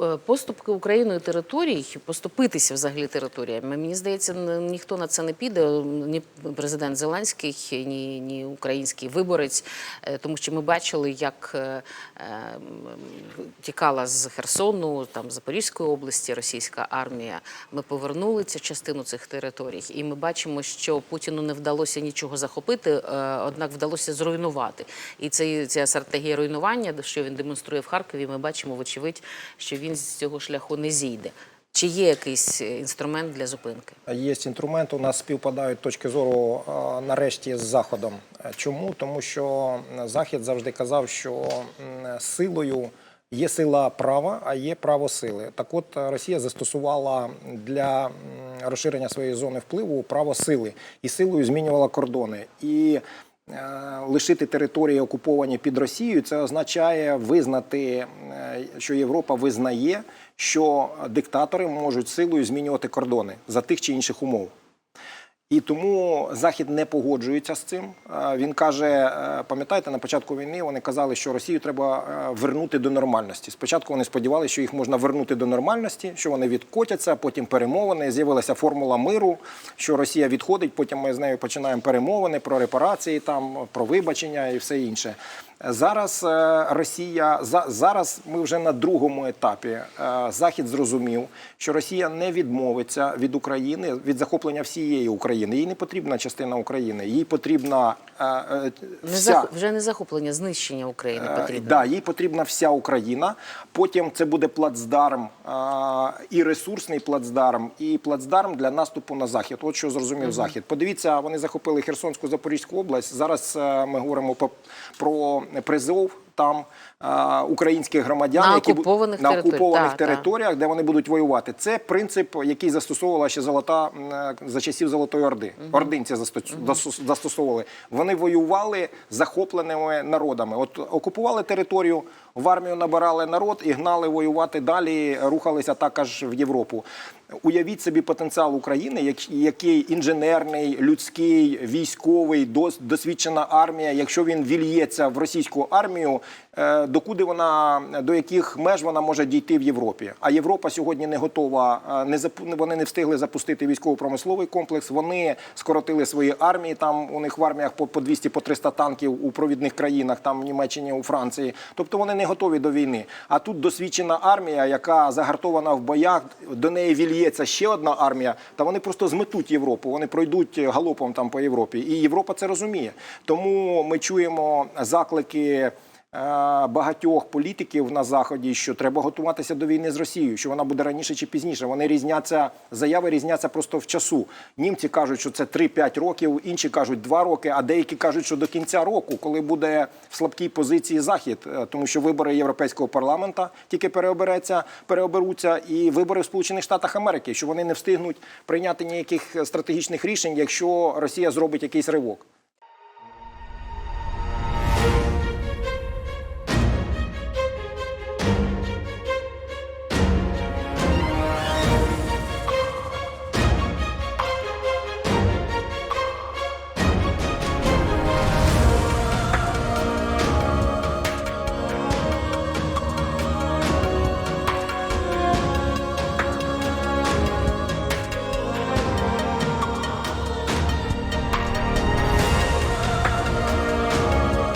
е, поступки Україною територій, поступитися взагалі територіями. Мені здається, ніхто на це не піде. Ні президент Зеленський, ні, ні український виборець, е, тому що ми бачили, як е, тікала з Херсону, там Запорізької області російська армія. Ми повернули цю частину цих територій, і ми бачимо, що Путіну не вдалося нічого захопити, однак вдалося зруйнувати. І це ця стратегія руйнування, що він демонструє в Харкові. Ми бачимо, вочевидь, що він з цього шляху не зійде. Чи є якийсь е, інструмент для зупинки? Є інструмент, у нас співпадають точки зору е, нарешті з Заходом. Е, Чому? Тому що Захід завжди казав, що силою є сила права, а є право сили. Так от е, Росія застосувала для розширення своєї зони впливу право сили і силою змінювала кордони. І е, лишити території окуповані під Росією, це означає визнати, е, що Європа визнає, що диктатори можуть силою змінювати кордони за тих чи інших умов. І тому Захід не погоджується з цим. Е, Він каже: е, пам'ятаєте, на початку війни вони казали, що Росію треба е, вернути до нормальності. Спочатку вони сподівалися, що їх можна вернути до нормальності, що вони відкотяться, потім перемовини. З'явилася формула миру, що Росія відходить. Потім ми з нею починаємо перемовини про репарації, там про вибачення і все інше. Зараз е, Росія за зараз ми вже на другому етапі. Е, Захід зрозумів, що Росія не відмовиться від України від захоплення всієї України. Їй не потрібна частина України. Їй потрібна е, вся вже не захоплення, знищення України потрібно. Да, їй потрібна вся Україна. Потім це буде плацдарм і ресурсний плацдарм, і плацдарм для наступу на захід. От що зрозумів захід. Подивіться, вони захопили Херсонську Запорізьку область. Зараз ми говоримо про призов там е, українських громадян, На які окупованих на окупованих так. територіях, де вони будуть воювати. Це принцип, який застосовувала ще золота е, за часів Золотої Орди. Ординці засто- застосовували. Вони воювали захопленими народами. От окупували територію, в армію набирали народ і гнали воювати далі, рухалися також в Європу. Уявіть собі потенціал України, як- який інженерний, людський, військовий, дос- досвідчена армія. Якщо він вільється в російську армію, докуди вона до яких меж вона може дійти в Європі? А Європа сьогодні не готова. е, Не вони не встигли запустити військово-промисловий комплекс. Вони скоротили свої армії. Там у них в арміях по, по 200 по 300 танків у провідних країнах, там в Німеччині, у Франції. Тобто вони не готові до війни. А тут досвідчена армія, яка загартована в боях, до неї вільється ще одна армія. Та вони просто зметуть Європу. Вони пройдуть галопом там по Європі. І Європа це розуміє. Тому ми чуємо заклики. Е, Багатьох політиків на заході, що треба готуватися до війни з Росією, що вона буде раніше чи пізніше. Вони різняться, заяви різняться просто в часу. Німці кажуть, що це 3-5 років, інші кажуть 2 роки, а деякі кажуть, що до кінця року, коли буде в слабкій позиції захід, Е, тому що вибори Європейського парламента тільки переобереться, переоберуться, і вибори в Сполучених Штатах Америки, що вони не встигнуть прийняти ніяких стратегічних рішень, якщо Росія зробить якийсь ривок.